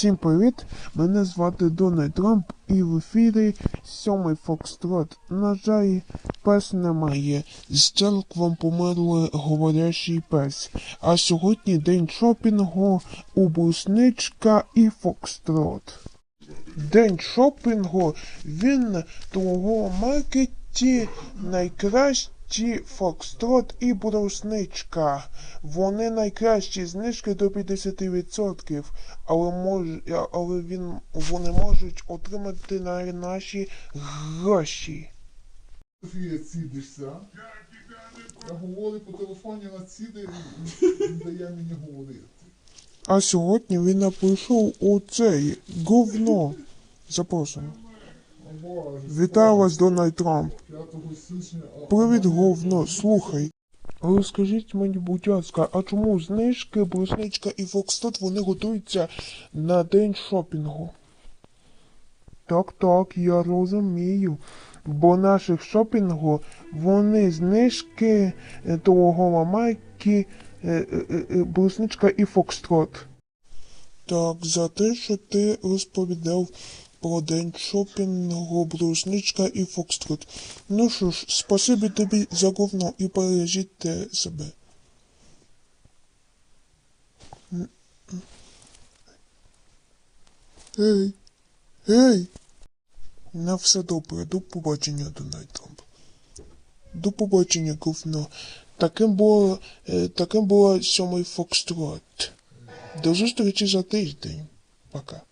Всім привіт! Мене звати Дональд Трамп і в ефірі сьомий Фокстрот. На жаль, пес немає. З церквом померли говорящий пес. А сьогодні день шопінгу у Брусничка і Фокстрот. День шопінгу він торгово маркеті найкращі Фокстрот і Брусничка. Вони найкращі знижки до 50%, але мож, але він вони можуть отримати на наші гроші. Цідишся. Я говорю по телефоні на ціди і не дає мені говорити. А сьогодні він написав оцей говно. Запрошуємо. Вітаю вас, Дональд Трамп. 5 Привіт, говно, слухай. Розкажіть мені, будь ласка, а чому знижки, брусничка і Фокстот вони готуються на день шопінгу? Так, так, я розумію. Бо наших шопінгу вони знижки е, торгова майки, е, е, брусничка і Фокстрот. Так, за те, що ти розповідав про день шопінгу, брусничка і Фокстрот. Ну що ж, спасибі тобі за говно і бережіть себе. Ей, ей. На все добре, до побачення, Дональд Трамп. До побачення, говно. Таким було, е, таким була сьомий Фокстрот. До зустрічі за тиждень. Пока.